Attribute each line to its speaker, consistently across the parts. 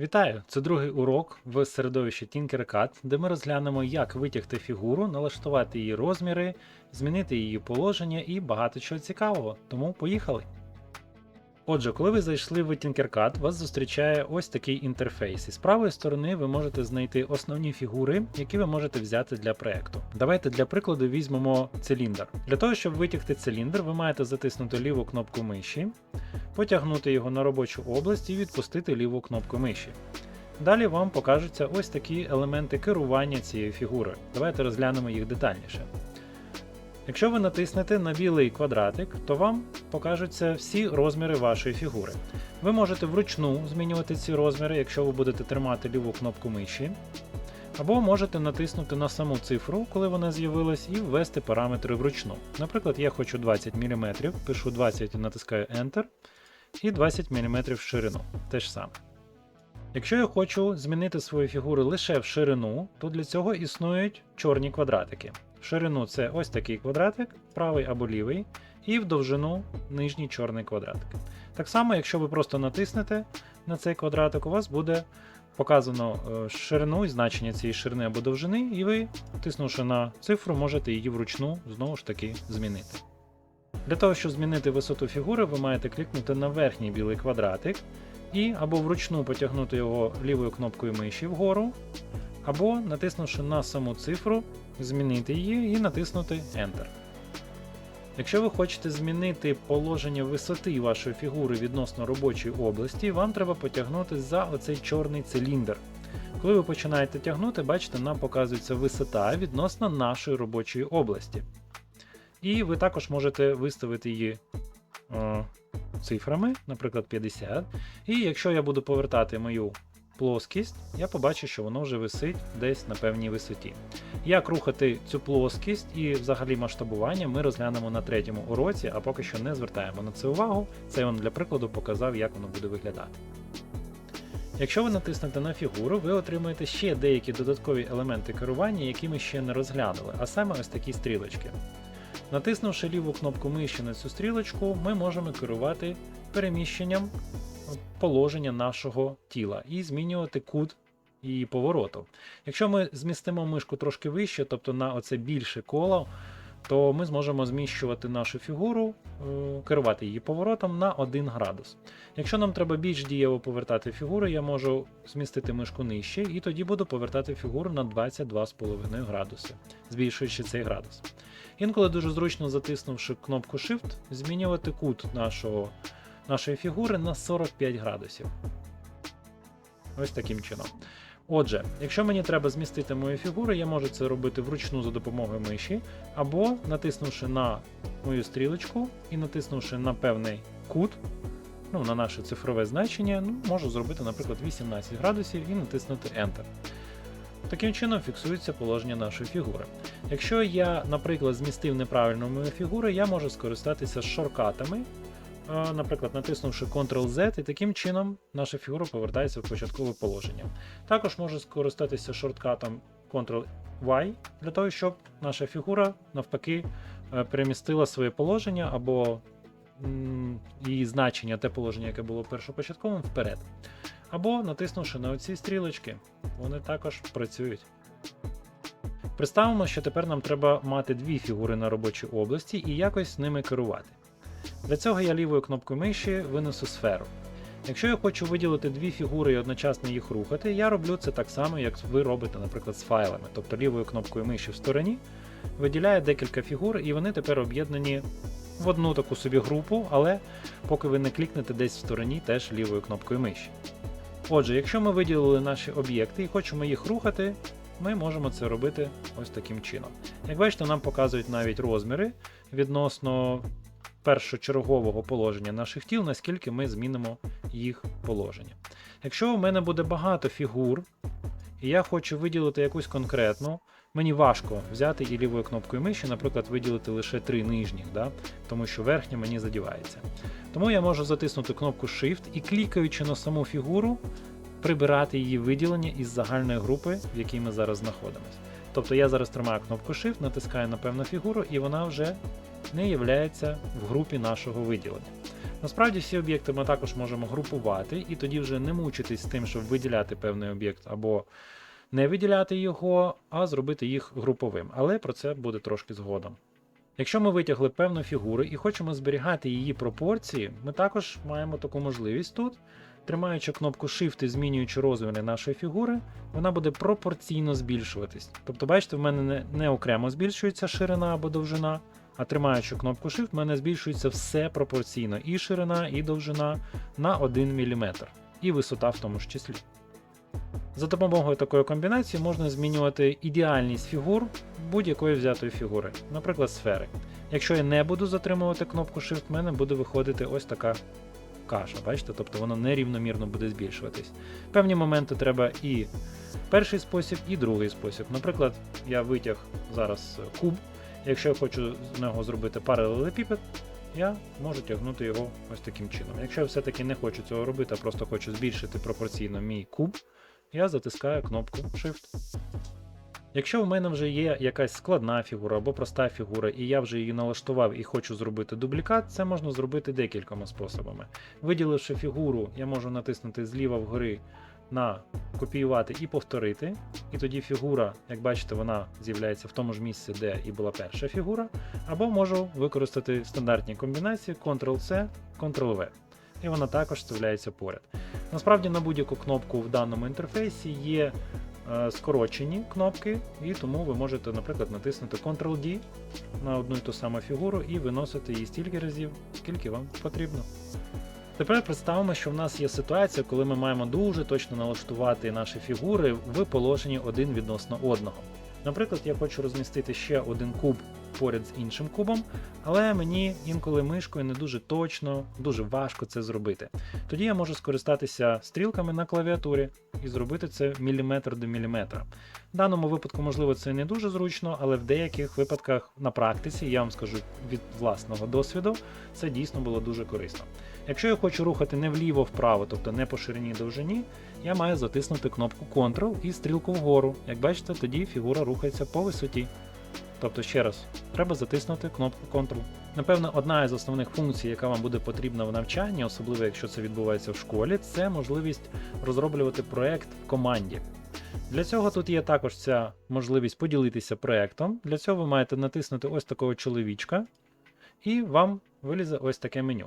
Speaker 1: Вітаю! Це другий урок в середовищі Tinkercad, де ми розглянемо, як витягти фігуру, налаштувати її розміри, змінити її положення і багато чого цікавого. Тому поїхали! Отже, коли ви зайшли в Tinkercad, вас зустрічає ось такий інтерфейс. І з правої сторони ви можете знайти основні фігури, які ви можете взяти для проекту. Давайте для прикладу візьмемо циліндр. Для того, щоб витягти циліндр, ви маєте затиснути ліву кнопку миші, потягнути його на робочу область і відпустити ліву кнопку миші. Далі вам покажуться ось такі елементи керування цією фігурою. Давайте розглянемо їх детальніше. Якщо ви натиснете на білий квадратик, то вам покажуться всі розміри вашої фігури. Ви можете вручну змінювати ці розміри, якщо ви будете тримати ліву кнопку миші. Або можете натиснути на саму цифру, коли вона з'явилась, і ввести параметри вручну. Наприклад, я хочу 20 мм, пишу 20 і натискаю Enter, і 20 мм в ширину. Те ж саме. Якщо я хочу змінити свою фігуру лише в ширину, то для цього існують чорні квадратики. В ширину це ось такий квадратик, правий або лівий, і в довжину нижній чорний квадратик. Так само, якщо ви просто натиснете на цей квадратик, у вас буде показано е, ширину і значення цієї ширини або довжини, і ви, тиснувши на цифру, можете її вручну знову ж таки змінити. Для того, щоб змінити висоту фігури, ви маєте клікнути на верхній білий квадратик і або вручну потягнути його лівою кнопкою миші вгору, або натиснувши на саму цифру, змінити її і натиснути Enter. Якщо ви хочете змінити положення висоти вашої фігури відносно робочої області, вам треба потягнути за оцей чорний циліндр. Коли ви починаєте тягнути, бачите, нам показується висота відносно нашої робочої області. І ви також можете виставити її е, цифрами, наприклад, 50. І якщо я буду повертати мою плоскість, я побачу, що воно вже висить десь на певній висоті. Як рухати цю плоскість і взагалі масштабування ми розглянемо на третьому уроці, а поки що не звертаємо на це увагу. Це я вам для прикладу показав, як воно буде виглядати. Якщо ви натиснете на фігуру, ви отримаєте ще деякі додаткові елементи керування, які ми ще не розглянули, а саме ось такі стрілочки. Натиснувши ліву кнопку миші на цю стрілочку, ми можемо керувати переміщенням положення нашого тіла і змінювати кут її повороту. Якщо ми змістимо мишку трошки вище, тобто на оце більше коло, то ми зможемо зміщувати нашу фігуру, е, керувати її поворотом на 1 градус. Якщо нам треба більш дієво повертати фігуру, я можу змістити мишку нижче, і тоді буду повертати фігуру на 22,5 градуси, збільшуючи цей градус. Інколи дуже зручно затиснувши кнопку Shift, змінювати кут нашого, нашої фігури на 45 градусів. Ось таким чином. Отже, якщо мені треба змістити мою фігуру, я можу це робити вручну за допомогою миші, або натиснувши на мою стрілочку і натиснувши на певний кут, ну, на наше цифрове значення, ну, можу зробити, наприклад, 18 градусів і натиснути Enter. Таким чином фіксується положення нашої фігури. Якщо я, наприклад, змістив неправильно мою фігуру, я можу скористатися шоркатами, наприклад, натиснувши Ctrl-Z, і таким чином наша фігура повертається в початкове положення. Також можу скористатися шорткатом Ctrl-Y для того, щоб наша фігура навпаки е, перемістила своє положення або її значення, те положення, яке було першопочатковим, вперед. Або натиснувши на оці стрілочки, вони також працюють. Представимо, що тепер нам треба мати дві фігури на робочій області і якось ними керувати. Для цього я лівою кнопкою миші винесу сферу. Якщо я хочу виділити дві фігури і одночасно їх рухати, я роблю це так само, як ви робите, наприклад, з файлами. Тобто лівою кнопкою миші в стороні виділяю декілька фігур, і вони тепер об'єднані в одну таку собі групу, але поки ви не клікнете десь в стороні, теж лівою кнопкою миші. Отже, якщо ми виділили наші об'єкти і хочемо їх рухати, ми можемо це робити ось таким чином. Як бачите, нам показують навіть розміри відносно першочергового положення наших тіл, наскільки ми змінимо їх положення. Якщо у мене буде багато фігур, і я хочу виділити якусь конкретну, мені важко взяти і лівою кнопкою миші, наприклад, виділити лише три нижніх, да? тому що верхня мені задівається. Тому я можу затиснути кнопку Shift і клікаючи на саму фігуру, прибирати її виділення із загальної групи, в якій ми зараз знаходимося. Тобто я зараз тримаю кнопку Shift, натискаю на певну фігуру, і вона вже не є в групі нашого виділення. Насправді всі об'єкти ми також можемо групувати, і тоді вже не мучитись з тим, щоб виділяти певний об'єкт або не виділяти його, а зробити їх груповим. Але про це буде трошки згодом. Якщо ми витягли певну фігуру і хочемо зберігати її пропорції, ми також маємо таку можливість тут. Тримаючи кнопку Shift і змінюючи розміри нашої фігури, вона буде пропорційно збільшуватись. Тобто, бачите, в мене не, не окремо збільшується ширина або довжина, а тримаючи кнопку Shift, в мене збільшується все пропорційно, і ширина, і довжина на 1 мм, і висота в тому ж числі. За допомогою такої комбінації можна змінювати ідеальність фігур будь-якої взятої фігури, наприклад, сфери. Якщо я не буду затримувати кнопку Shift, в мене буде виходити ось така каша, бачите? Тобто воно нерівномірно буде збільшуватись. Певні моменти треба і перший спосіб, і другий спосіб. Наприклад, я витяг зараз куб. Якщо я хочу з нього зробити паралелепіпед, я можу тягнути його ось таким чином. Якщо я все-таки не хочу цього робити, а просто хочу збільшити пропорційно мій куб, я затискаю кнопку Shift. Якщо в мене вже є якась складна фігура або проста фігура, і я вже її налаштував і хочу зробити дублікат, це можна зробити декількома способами. Виділивши фігуру, я можу натиснути зліва вгори на копіювати і повторити. І тоді фігура, як бачите, вона з'являється в тому ж місці, де і була перша фігура. Або можу використати стандартні комбінації Ctrl-C, Ctrl-V. І вона також вставляється поряд. Насправді на будь-яку кнопку в даному інтерфейсі є скорочені кнопки, і тому ви можете, наприклад, натиснути Ctrl-D на одну і ту саму фігуру і виносити її стільки разів, скільки вам потрібно. Тепер представимо, що в нас є ситуація, коли ми маємо дуже точно налаштувати наші фігури в положенні один відносно одного. Наприклад, я хочу розмістити ще один куб поряд з іншим кубом, але мені інколи мишкою не дуже точно, дуже важко це зробити. Тоді я можу скористатися стрілками на клавіатурі і зробити це міліметр до міліметра. В даному випадку, можливо, це не дуже зручно, але в деяких випадках на практиці, я вам скажу від власного досвіду, це дійсно було дуже корисно. Якщо я хочу рухати не вліво-вправо, тобто не по ширині довжині, я маю затиснути кнопку Ctrl і стрілку вгору. Як бачите, тоді фігура рухається по висоті. Тобто, ще раз, треба затиснути кнопку Ctrl. Напевно, одна із основних функцій, яка вам буде потрібна в навчанні, особливо якщо це відбувається в школі, це можливість розроблювати проект в команді. Для цього тут є також ця можливість поділитися проектом. Для цього ви маєте натиснути ось такого чоловічка, і вам вилізе ось таке меню.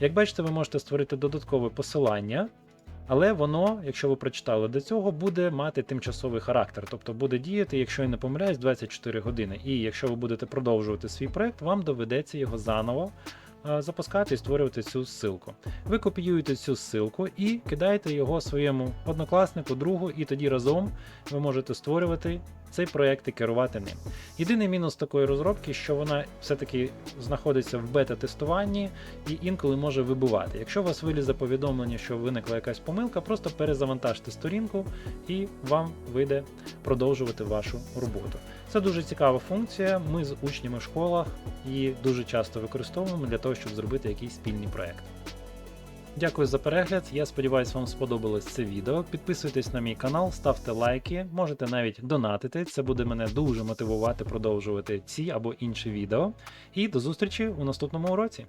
Speaker 1: Як бачите, ви можете створити додаткове посилання, але воно, якщо ви прочитали до цього, буде мати тимчасовий характер, тобто буде діяти, якщо я не помиляюсь, 24 години. І якщо ви будете продовжувати свій проект, вам доведеться його заново е, запускати і створювати цю ссылку. Ви копіюєте цю ссылку і кидаєте його своєму однокласнику, другу, і тоді разом ви можете створювати цей проект і керувати ним. Єдиний мінус такої розробки, що вона все-таки знаходиться в бета-тестуванні і інколи може вибивати. Якщо у вас вилізе повідомлення, що виникла якась помилка, просто перезавантажте сторінку і вам вийде продовжувати вашу роботу. Це дуже цікава функція. Ми з учнями в школах її дуже часто використовуємо для того, щоб зробити якийсь спільний проект. Дякую за перегляд. Я сподіваюся, вам сподобалось це відео. Підписуйтесь на мій канал, ставте лайки, можете навіть донатити. Це буде мене дуже мотивувати продовжувати ці або інші відео. І до зустрічі у наступному уроці.